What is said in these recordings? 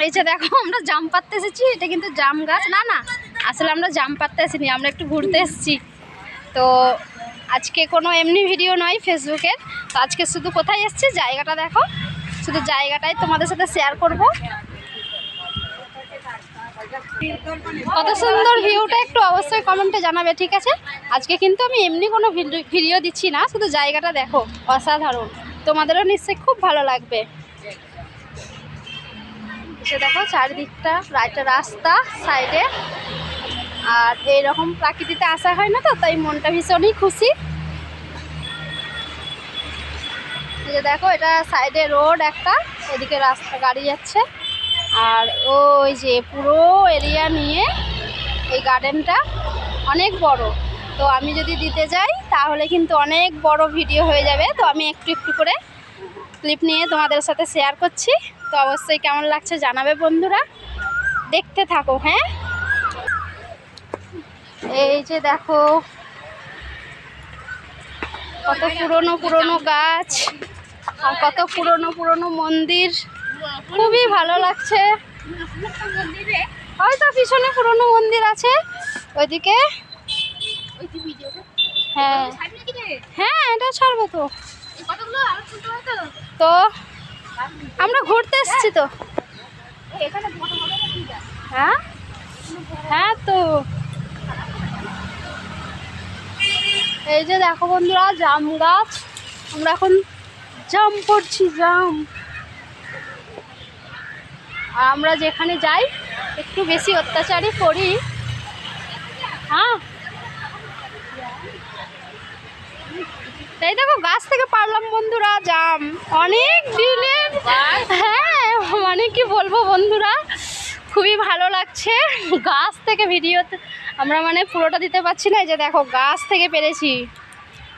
এই যে দেখো, আমরা জাম পাততে এসেছি, এটা কিন্তু জাম গাছ। না না, আসলে আমরা জাম পাততে আসিনি, আমরা একটু ঘুরতে এসেছি। তো আজকে কোনো এমনি ভিডিও নয় ফেসবুকের তো আজকে শুধু কোথায় এসেছি? জায়গাটা দেখো। শুধু জায়গাটাই তোমাদের সাথে শেয়ার করব। কত সুন্দর ভিউটা একটু অবশ্যই কমেন্টে জানাবে, ঠিক আছে? আজকে কিন্তু আমি এমনি কোনো ভিডি- ভিডিও দিচ্ছি না, শুধু জায়গাটা দেখো, অসাধারণ। তোমাদেরও নিশ্চয়ই খুব ভালো লাগবে। সে দেখো চারিদিকটা একটা রাস্তা সাইডে। আর এইরকম প্রাকৃতিতে আসা হয় না তো, তাই মনটা ভীষণই খুশি। যে দেখো, এটা সাইডে রোড একটা, এদিকে রাস্তা গাড়ি যাচ্ছে। আর ওই যে পুরো এরিয়া নিয়ে এই গার্ডেনটা অনেক বড়। তো আমি যদি দিতে যাই, তাহলে কিন্তু অনেক বড় ভিডিও হয়ে যাবে। তো আমি একটু একটু করে ক্লিপ নিয়ে তোমাদের সাথে শেয়ার করছি। তো অবশ্যই কেমন লাগছে জানাবে বন্ধুরা। দেখতে থাকো হ্যাঁ? এই যে দেখো, কত পুরনো পুরনো গাছ আর কত পুরনো পুরনো মন্দির। খুবই ভালো লাগছে। হয়তো পিছনে পুরনো মন্দির আছে। ওইদিকে। হ্যাঁ। হ্যাঁ এটা ছাড়বো তো। তো আমরা ঘুরতে এসেছি তো। হ্যাঁ? হ্যাঁ তো। এই যে দেখো বন্ধুরা জাম গাছ আমরা এখন জাম পড়ছি, জাম। আর আমরা যেখানে যাই, একটু বেশি অত্যাচারই করি। হ্যাঁ? তাই দেখো, গাছ থেকে পারলাম বন্ধুরা, জাম। অনেক দিনের হ্যাঁ মানে কি বলব বন্ধুরা, খুবই ভালো লাগছে। গাছ থেকে ভিডিও আমরা মানে পুরোটা দিতে পারছি না যে দেখো, গাছ থেকে পেরেছি।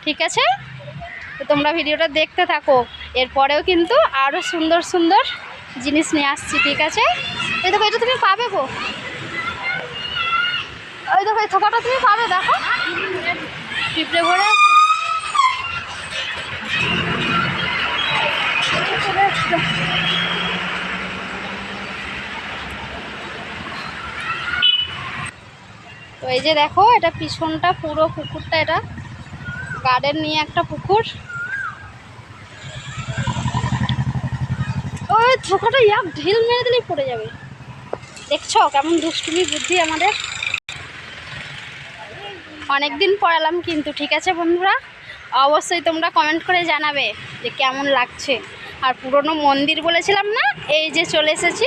ঠিক আছে? তো তোমরা ভিডিওটা দেখতে থাকো। এরপরেও কিন্তু আরও সুন্দর সুন্দর জিনিস নিয়ে আসছি, ঠিক আছে? এই দেখো, এটা তুমি পাবে গো। ওই দেখো, এই থোকাটা তুমি পাবে, দেখো। পিঁপড়ে ভরে আছে। তো এই যে দেখো, এটা পিছনটা পুরো পুকুরটা এটা। গার্ডেন নিয়ে একটা পুকুর। ওই থোকাটা ইয়াক, ঢিল মেরে দিলেই পড়ে যাবে। দেখছ কেমন দুষ্টুমি বুদ্ধি আমাদের? অনেক দিন পড়ালাম কিন্তু, ঠিক আছে বন্ধুরা? অবশ্যই তোমরা কমেন্ট করে জানাবে যে কেমন লাগছে। আর পুরনো মন্দির বলেছিলাম না? এই যে চলে এসেছি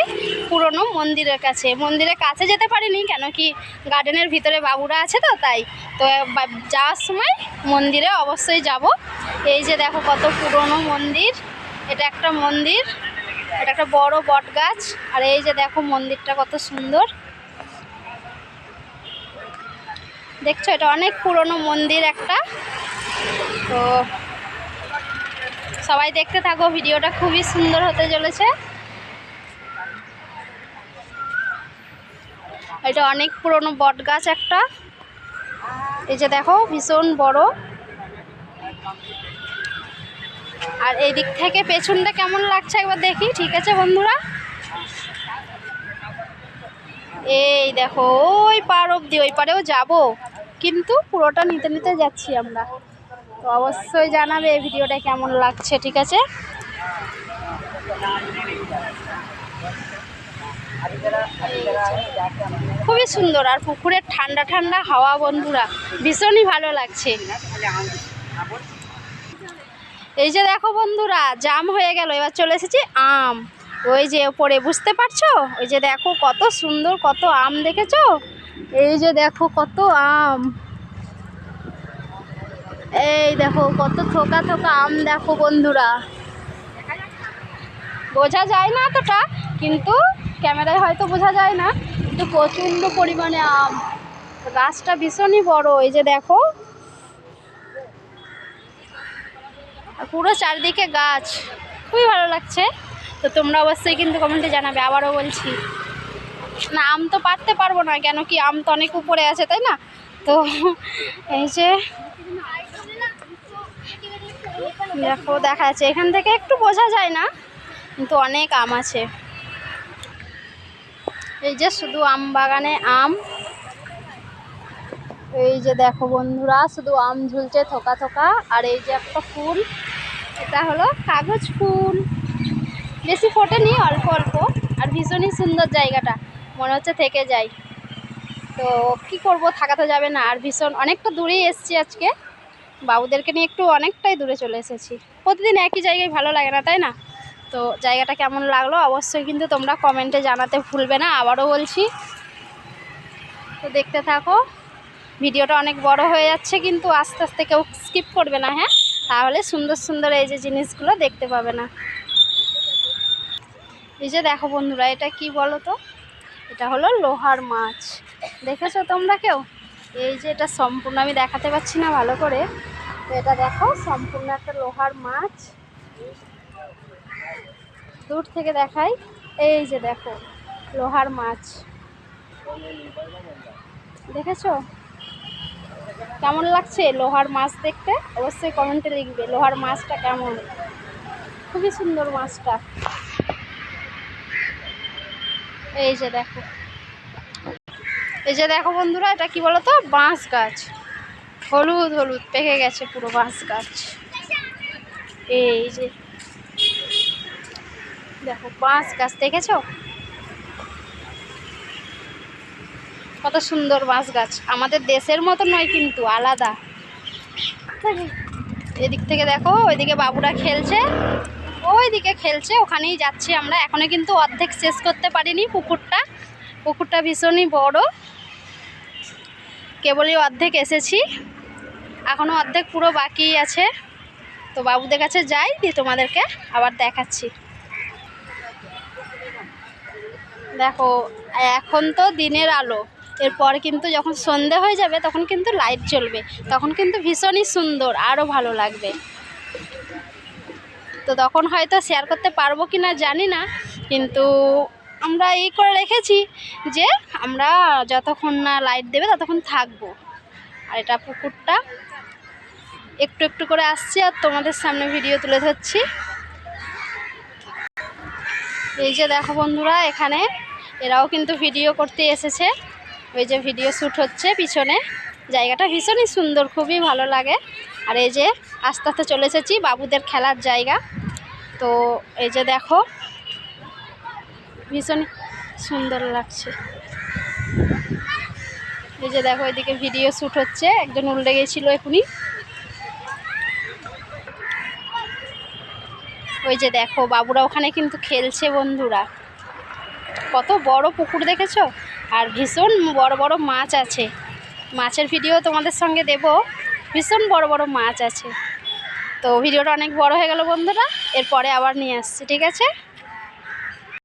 পুরনো মন্দিরের কাছে। মন্দিরের কাছে যেতে পারিনি, কেন কি গার্ডেনের ভিতরে বাবুরা আছে তো, তাই। তো যাওয়ার সময় মন্দিরে অবশ্যই যাব। এই যে দেখো কত পুরনো মন্দির। এটা একটা মন্দির, এটা একটা বড় বট গাছ আর এই যে দেখো মন্দিরটা কত সুন্দর। দেখছ, এটা অনেক পুরনো মন্দির একটা। তো সবাই দেখতে থাকো, ভিডিওটা খুবই সুন্দর হতে চলেছে। এটা অনেক পুরনো বট গাছ একটা। এই যে দেখো, ভীষণ বড়। আর এই দিক থেকে পেছনটা কেমন লাগছে একবার দেখি, ঠিক আছে বন্ধুরা? এই দেখো, ওই পার অব্দি ওই পারেও যাব। কিন্তু পুরোটা নিতে নিতে যাচ্ছি আমরা। তো অবশ্যই জানাবে এই ভিডিওটা কেমন লাগছে, ঠিক আছে? খুবই সুন্দর আর পুকুরের ঠান্ডা ঠান্ডা হাওয়া, বন্ধুরা। ভীষণই ভালো লাগছে। এই যে দেখো বন্ধুরা, জাম হয়ে গেল। এবার চলে এসেছি আম। ওই যে ওপরে, বুঝতে পারছ? ওই যে দেখো কত সুন্দর, কত আম দেখেছ? এই যে দেখো কত আম। এই দেখো, কত থোকা থোকা আম দেখো বন্ধুরা। বোঝা যায় না এতটা, কিন্তু ক্যামেরায় হয়তো বোঝা যায় না, কিন্তু প্রচণ্ড পরিমাণে আম। গাছটা ভীষণই বড়, এই যে দেখো। পুরো চারিদিকে গাছ, খুবই ভালো লাগছে। তো তোমরা অবশ্যই কিন্তু কমেন্টে জানাবে, আবারও বলছি। না, আম তো পারতে পারব না, কেন কি আম তো অনেক উপরে আছে, তাই না? তো এই যে দেখো, দেখা যাচ্ছে। এখান থেকে একটু বোঝা যায় না, কিন্তু অনেক আম আছে। এই যে শুধু আম বাগানে আম। এই যে দেখো বন্ধুরা, শুধু আম ঝুলছে থোকা থোকা। আর এই যে একটা ফুল, এটা হলো কাগজ ফুল। বেশি ফোটেনি, অল্প অল্প। আর ভীষণই সুন্দর জায়গাটা। মনে হচ্ছে থেকে যাই। তো কি করব থাকা তো যাবে না। আর ভীষণ, অনেকটা দূরেই এসেছি আজকে। বাবুদেরকে নিয়ে একটু অনেকটাই দূরে চলে এসেছি। প্রতিদিন একই জায়গায় ভালো লাগে না, তাই না? তো জায়গাটা কেমন লাগল অবশ্যই কিন্তু তোমরা কমেন্টে জানাতে ভুলবে না, আবারও বলছি। তো দেখতে থাকো, ভিডিওটা অনেক বড় হয়ে যাচ্ছে কিন্তু আস্তে আস্তে কেউ স্কিপ করবে না হ্যাঁ? তাহলে সুন্দর সুন্দর এই যে জিনিসগুলো দেখতে পাবে না। এই যে দেখো বন্ধুরা, এটা কি বলো তো? এটা হলো লোহার মাছ। দেখেছ তোমরা কেউ? এই যে এটা সম্পূর্ণ আমি দেখাতে পাচ্ছি না ভালো করে। এটা দেখো, সম্পূর্ণ একটা লোহার মাছ। দূর থেকে দেখাই। এই যে দেখো, লোহার মাছ। দেখেছ? কেমন লাগছে লোহার মাছ দেখতে? অবশ্যই কমেন্টে লিখবে লোহার মাছটা কেমন। খুবই সুন্দর মাছটা। এই যে দেখো। এই যে দেখো বন্ধুরা, এটা কি বলো তো বাঁশ গাছ। হলুদ হলুদ, পেকে গেছে পুরো বাঁশ গাছ। এই যে, দেখো বাঁশ গাছ, দেখেছ? কত সুন্দর বাঁশ গাছ। আমাদের দেশের মতো নয় কিন্তু, আলাদা। এদিক থেকে দেখো, ওইদিকে বাবুরা খেলছে। ওইদিকে খেলছে, ওখানেই যাচ্ছি আমরা। এখনও কিন্তু অর্ধেক শেষ করতে পারিনি পুকুরটা। পুকুরটা ভীষণই বড়। কেবলই অর্ধেক এসেছি। এখনও অর্ধেক পুরো বাকি আছে। তো বাবুদের কাছে যাই, দিয়ে তোমাদেরকে আবার দেখাচ্ছি। দেখো, এখন তো দিনের আলো। এরপর কিন্তু যখন সন্ধে হয়ে যাবে, তখন কিন্তু লাইট জ্বলবে। তখন কিন্তু ভীষণই সুন্দর আরও ভালো লাগবে। তো তখন হয়তো শেয়ার করতে পারব কি না জানি না, কিন্তু আমরা এই করে রেখেছি যে আমরা যতক্ষণ না লাইট দেবে, ততক্ষণ থাকব। আর এটা পুকুরটা একটু একটু করে আসছি আর তোমাদের সামনে ভিডিও তুলে ধরছি। এই যে দেখো বন্ধুরা, এখানে এরাও কিন্তু ভিডিও করতে এসেছে। ওই যে ভিডিও শ্যুট হচ্ছে পিছনে। জায়গাটা ভীষণই সুন্দর, খুবই ভালো লাগে। আর এই যে আস্তে আস্তে চলে এসেছি বাবুদের খেলার জায়গা। তো এই যে দেখো, ভীষণ সুন্দর লাগছে। এই যে দেখো, এদিকে ভিডিও শ্যুট হচ্ছে। একজন উল্টে গেছিল এখনই ওই যে দেখো, বাবুরা ওখানে কিন্তু খেলছে বন্ধুরা। কত বড় পুকুর দেখেছ? আর ভীষণ বড় বড় মাছ আছে। মাছের ভিডিও তোমাদের সঙ্গে দেব। ভীষণ বড় বড় মাছ আছে। তো ভিডিওটা অনেক বড় হয়ে গেল বন্ধুরা, এরপরে আবার নিয়ে আসছি, ঠিক আছে?